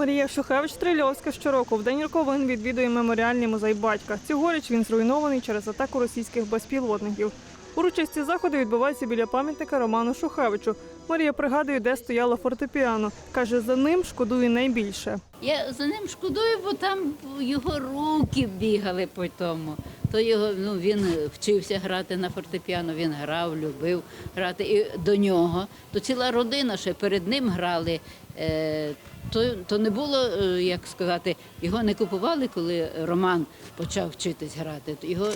Марія Шухевич Трильовська щороку в день роковин відвідує меморіальний музей батька. Цьогоріч він зруйнований через атаку російських безпілотників. Урочисті заходи відбуваються біля пам'ятника Роману Шухевичу. Марія пригадує, де стояло фортепіано. Каже, за ним шкодує найбільше. Я за ним шкодую, бо там його руки бігали по тому. То його ну він вчився грати на фортепіано, він грав, любив грати. І до нього то ціла родина ще перед ним грали. Е, то, то не було, е, як сказати, його не купували, коли Роман почав вчитись грати. Його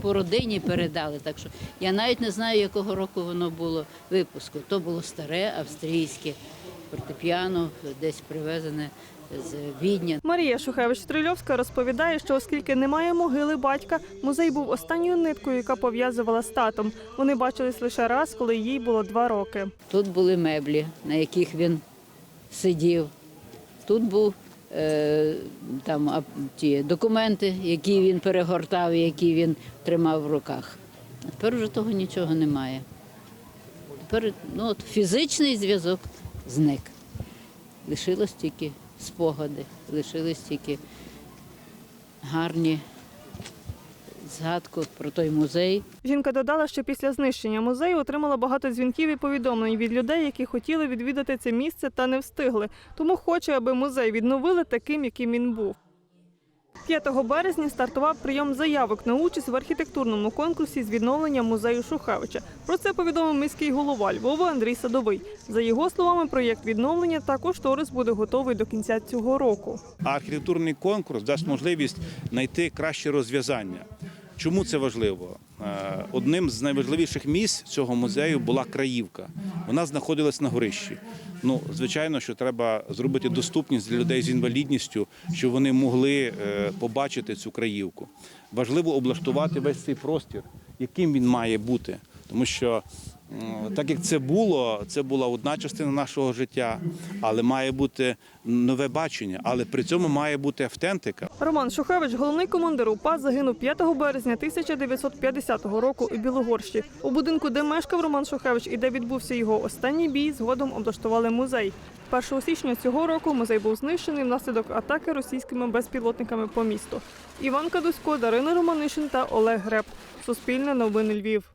по родині передали. Так що я навіть не знаю, якого року воно було випуску. То було старе австрійське фортепіано, десь привезене з Відня. Марія Шухевич Трильовська розповідає, що оскільки немає могили батька, музей був останньою ниткою, яка пов'язувала з татом. Вони бачились лише раз, коли їй було два роки. Тут були меблі, на яких він сидів. Тут був е, там ті документи, які він перегортав, які він тримав в руках. А тепер вже того нічого немає. Тепер ну, от, фізичний зв'язок зник. Лишилось тільки спогади, лишились тільки гарні згадку про той музей. Жінка додала, що після знищення музею отримала багато дзвінків і повідомлень від людей, які хотіли відвідати це місце та не встигли. Тому хоче, аби музей відновили таким, яким він був. 5 березня стартував прийом заявок на участь в архітектурному конкурсі з відновлення музею Шухевича. Про це повідомив міський голова Львова Андрій Садовий. За його словами, проєкт відновлення також торис буде готовий до кінця цього року. Архітектурний конкурс дасть можливість знайти краще розв'язання. Чому це важливо? Е, Одним з найважливіших місць цього музею була краївка. Вона знаходилась на горищі. Ну, звичайно, що треба зробити доступність для людей з інвалідністю, щоб вони могли е, побачити цю краївку. Важливо облаштувати весь цей простір, яким він має бути. Тому що так як це було, це була одна частина нашого життя, але має бути нове бачення, але при цьому має бути автентика. Роман Шухевич, головний командир УПА, загинув 5 березня 1950 року у Білогорщі. У будинку, де мешкав Роман Шухевич і де відбувся його останній бій, згодом облаштували музей. 1 січня цього року музей був знищений внаслідок атаки російськими безпілотниками по місту. Іван Кадусько, Дарина Романишин та Олег Греб. Суспільне новини Львів.